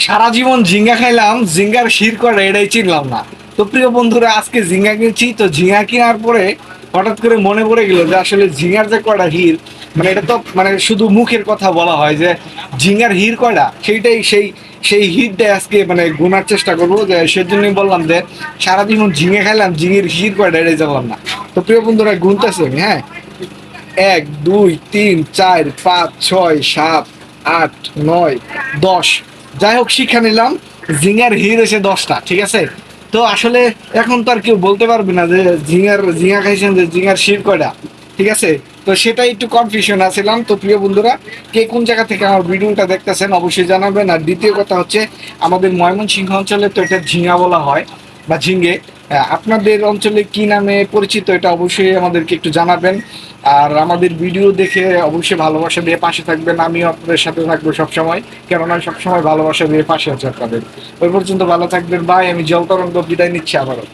সারা জীবন ঝিঙ্গা খাইলাম, ঝিঙ্গার শির করে এটাই চিনলাম না। তো প্রিয় বন্ধুরা, আজকে ঝিঙ্গা কিনছি, তো ঝিঙ্গা কেনার পরে হঠাৎ করে মনে পড়ে গেল যে আসলে ঝিঙ্গার যে কয়টা হির মানে এটা তো মানে শুধু মুখের কথা বলা হয় যে ঝিঙ্গার হির কয়টা? সেইটাই সেই সেই হিরটাই আজকে মানে গুনার চেষ্টা করব যে সেজন্যই বললাম যে সারা জীবন ঝিঙে খাইলাম ঝিঙের হির কয়টা এটাই জানলাম না। তো প্রিয় বন্ধুরা, গুনতেছে হ্যাঁ? এক, দুই, তিন, চার, পাঁচ, ছয়, সাত, আট, নয়, দশ যাই হোক, শিক্ষা নিলাম। জিঙ্গার হির এসে দশটা, ঠিক আছে? তো আসলে এখন তো আর কেউ বলতে পারবে না যে ঝিঙার ঝিঙা খাইছেন যে ঝিঙার শির কয়টা, ঠিক আছে? তো সেটাই একটু কনফিউশন আছিলাম। তো প্রিয় বন্ধুরা, কে কোন জায়গা থেকে আমার ভিডিওটা দেখতেছেন অবশ্যই জানাবেন। আর দ্বিতীয় কথা হচ্ছে, আমাদের ময়মনসিংহ অঞ্চলে তো এটা ঝিঙা বলা হয়, বা ঝিঙ্গে। আপনাদের অঞ্চলে কি নামে পরিচিত এটা অবশ্যই আমাদেরকে একটু জানাবেন। আর আমাদের ভিডিও দেখে অবশ্যই ভালোবাসা দিয়ে পাশে থাকবেন। আমিও আপনাদের সাথে থাকব সবসময়। কেননা সবসময় ভালোবাসা দিয়ে পাশে আছে আপনাদের। ওই পর্যন্ত ভালো থাকবেন। বাই, আমি জল তরঙ্গ বিদায় নিচ্ছি আবারও।